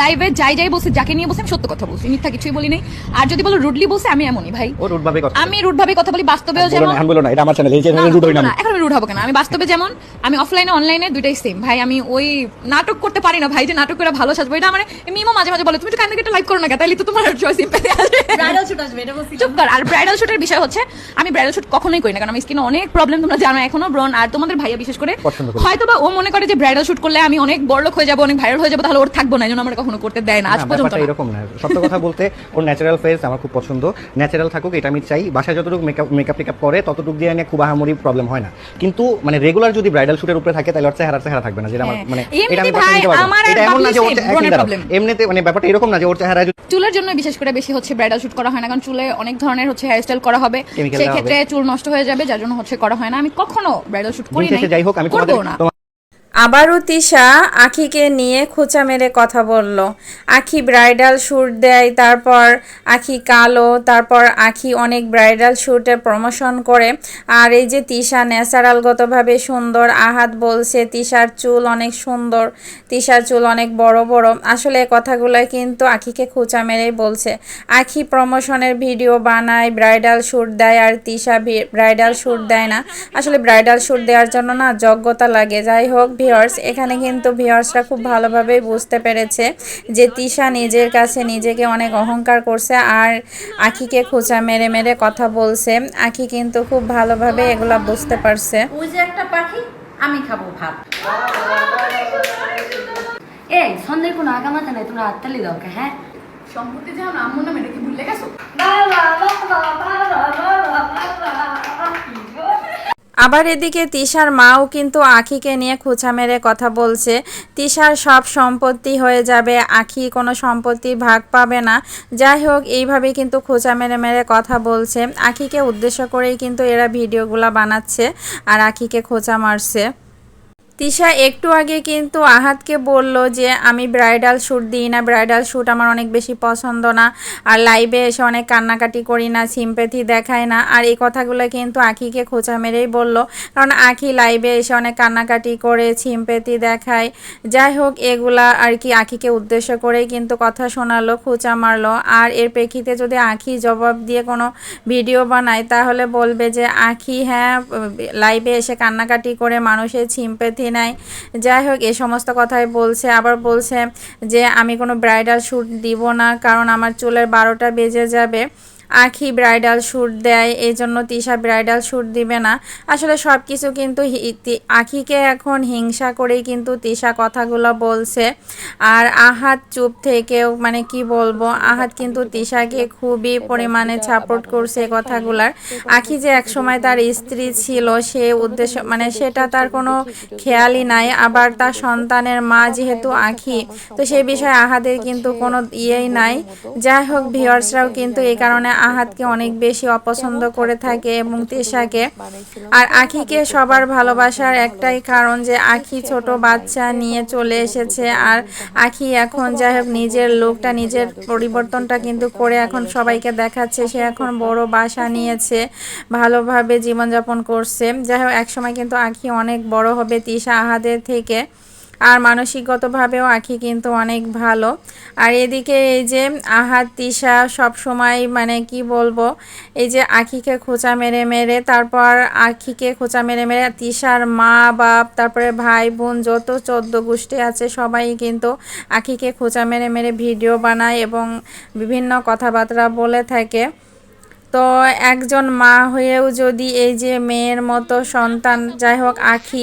লাইভে যাই যাই বসে যাকে নিয়ে বসে আমি সত্য কথা বলছি মিথ্যা কিছুই বলি নাই। আর যদি বলো রুডলি বসে আমি এমনই ভাই। ও রুডভাবে কথা আমি রুড ভাবে কথা বলি বাস্তবেও যেমন না এখন বলো না এটা আমার চ্যানেল এই চ্যানেলে রুড হই না এখন রুড হব কেন? আমি বাস্তবে যেমন আমি অফলাইনে অনলাইনে দুইটাই সেম ভাই আমি ওই নাটক করতে পারি না ভাই যে নাটক করে ভালো সাজবো এটা আমার মিমো মাঝে মাঝে বলে তুমি তো একটা লাইক করো না কেন? তাহলে তো তোমার চয়েস আছে আসবে চুপ কর। আর ব্রাইডাল শুটের বিষয় হচ্ছে আমি ব্রাইডাল শুট কখনোই করি না কারণ আমি স্কিনে অনেক প্রবলেম তোমরা জানো এখনও ব্রন আর তোমাদের ভাইয়া বিশেষ করে হয়তো বা ও মনে করে যে ব্রাইডাল শুট করলে আমি অনেক বড় লোক হয়ে যাব অনেক ভাইরাল হয়ে যাব তাহলে ওর থাকব না এই জন্য আমার কখনো করতে দেয় না আজ পর্যন্ত এরকম না। সত্য কথা বলতে ওর ন্যাচারাল ফেস আমার খুব পছন্দ। ন্যাচারাল থাকুক এটা আমি চাই। বাসায় যতটুকু মেকআপ মেকআপ টেকআপ করে ততটুকু দিয়ে নিয়ে খুব আহামরি প্রবলেম হয় না। কিন্তু মানে রেগুলার যদি ব্রাইডাল শুটের উপরে থাকে তাহলে ওর চেহারা চেহারা থাকবে না যেটা আমার হ্যাঁ। মানে এটা আমি কথা নিতে পারব। এটা এমন না যে ওর। এমনিতে মানে ব্যাপারটা এরকম না যে ওর চেহারা চুলের জন্য বিশেষ করে বেশি হচ্ছে ব্রাইডাল শুট করা হয় না কারণ চুলে অনেক ধরনের হচ্ছে হেয়ার স্টাইল করা হবে সেই ক্ষেত্রে চুল নষ্ট হয়ে যাবে যার জন্য হচ্ছে করা হয় না আমি কখনো ব্রাইডাল শুট করি না যাই হোক আমি করব তোমাদের না আবারও তিশা আখিকে নিয়ে খোঁচা মেরে কথা বলল। আখি ব্রাইডাল শ্যুট দেয়, তারপর আখি কালো, তারপর আখি অনেক ব্রাইডাল শ্যুটের প্রমোশন করে। আর এই যে তিশা ন্যাচারালগতভাবে সুন্দর আহাত বলছে, তিশার চুল অনেক সুন্দর, তিশার চুল অনেক বড় বড়। আসলে কথাগুলো কিন্তু আখিকে খোঁচা মেরেই বলছে। আখি প্রমোশনের ভিডিও বানায়, ব্রাইডাল শ্যুট দেয়, আর তিশা ব্রাইডাল শ্যুট দেয় না। আসলে ব্রাইডাল শ্যুট দেওয়ার জন্য না যোগ্যতা লাগে। যাই হোক ভিওর্স এখানে কিন্তু ভিওর্সরা খুব ভালোভাবেই বুঝতে পেরেছে যে তিশা নিজের কাছে নিজেকে অনেক অহংকার করছে আর আখিকে খোঁচা মেরে মেরে কথা বলছে। আখি কিন্তু খুব ভালোভাবে এগুলা বুঝতে পারছে। ওই যে একটা পাখি আমি খাব ভাত। এই সন্ধ্যের কোনো আগামাতে নাই তোমরা হাততালি দাও কে, হ্যাঁ? সম্পত্তি যাও না আম্মু নাম এটা কি ভুলে গেছো আবার এদিকে তিশার মাও কিন্তু আখিকে নিয়ে খোঁচা মেরে কথা বলছে। তিশার সব সম্পত্তি হয়ে যাবে, আখি কোনো সম্পত্তি ভাগ পাবে না। যাই হোক, এইভাবে কিন্তু খোঁচা মেরে মেরে কথা বলছে। আখিকে উদ্দেশ্য করেই কিন্তু এরা ভিডিওগুলো বানাচ্ছে আর আখিকে খোঁচা মারছে। তিশা একটু আগে কিন্তু আহাতকে বলল যে, আমি ব্রাইডাল শ্যুট দিই না, ব্রাইডাল শ্যুট আমার অনেক বেশি পছন্দ না। আর লাইভে এসে অনেক কান্নাকাটি করি না, সিম্পেথি দেখায় না। আর এই কথাগুলো কিন্তু আখিকে খোঁচা মেরেই বলল। কারণ আখি লাইভে এসে অনেক কান্নাকাটি করে, সিম্পেথি দেখায়। যাই হোক, এগুলা আর কি আখিকে উদ্দেশ্য করেই কিন্তু কথা শোনালো, খোঁচা মারলো। আর এর প্রেক্ষিতে যদি আখি জবাব দিয়ে কোনো ভিডিও বানায়, তাহলে বলবে যে, আখি হ্যাঁ লাইভে এসে কান্নাকাটি করে মানুষের সিম্পেথি নাই। যাই হোক এই সমস্ত কথাই বলছে। আবার বলছে যে, আমি কোনো ব্রাইডাল শ্যুট দিব না, কারণ আমার চুলের বারোটা বেজে যাবে। আখি ব্রাইডাল শ্যুট দেয় এই জন্য তিশা ব্রাইডাল শ্যুট দিবে না। আসলে সব কিছু কিন্তু আখিকে এখন হিংসা করেই কিন্তু তিশা কথাগুলো বলছে। আর আহাত চুপ থেকেও মানে কি বলব, আহাত কিন্তু তিশাকে খুবই পরিমাণে সাপোর্ট করছে কথাগুলার। আখি যে একসময় তার স্ত্রী ছিল, সে উদ্দেশ্য মানে সেটা তার কোনো খেয়ালই নাই। আবার তার সন্তানের মা যেহেতু আখি, তো সেই বিষয়ে আহাদের কিন্তু কোনো ইয়েই নাই। যাই হোক ভিউয়ার্সরাও কিন্তু এই কারণে আহাতকে অনেক বেশি অপছন্দ করে থাকে এবং তিশাকে। আর আখিকে সবার ভালোবাসার একটাই কারণ যে আখি ছোট বাচ্চা নিয়ে চলে এসেছে। আর আখি এখন যাই হোক নিজের লোকটা নিজের পরিবর্তনটা কিন্তু করে এখন সবাইকে দেখাচ্ছে। সে এখন বড় বাসা নিয়েছে ভালোভাবে জীবনযাপন করছে। যাই হোক একসময় কিন্তু আখি অনেক বড় হবে তিশা আহাদের থেকে। আর মানসিকগতভাবেও আঁখি কিন্তু অনেক ভালো। আর এদিকে এই যে আহাত, তিশা সব সময় মানে কি বলব, এই যে আঁখিকে খোঁচা মেরে মেরে, তারপর আখিকে খোঁচা মেরে মেরে তিশার মা, বাপ, তারপরে ভাই, বোন যত চোদ্দ গোষ্ঠী আছে সবাই কিন্তু আঁখিকে খোঁচা মেরে মেরে ভিডিও বানায় এবং বিভিন্ন কথাবার্তা বলে থাকে। তো একজন মা হয়েও যদি এই যে মেয়ের মতো সন্তান, যাই হোক আখি